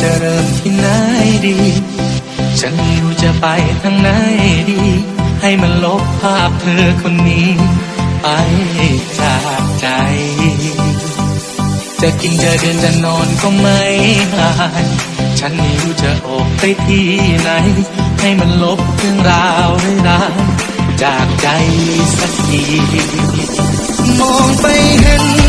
จะเริ่มที่ไหนดี ฉันไม่รู้จะไปทางไหนดี ให้มันลบภาพเธอคนนี้ ไปจากใจ จะกินจะเดินจะนอนก็ไม่หาย ฉันไม่รู้จะออกไปที่ไหน ให้มันลบเรื่องราวร้ายจากใจสักที มองไปเห็น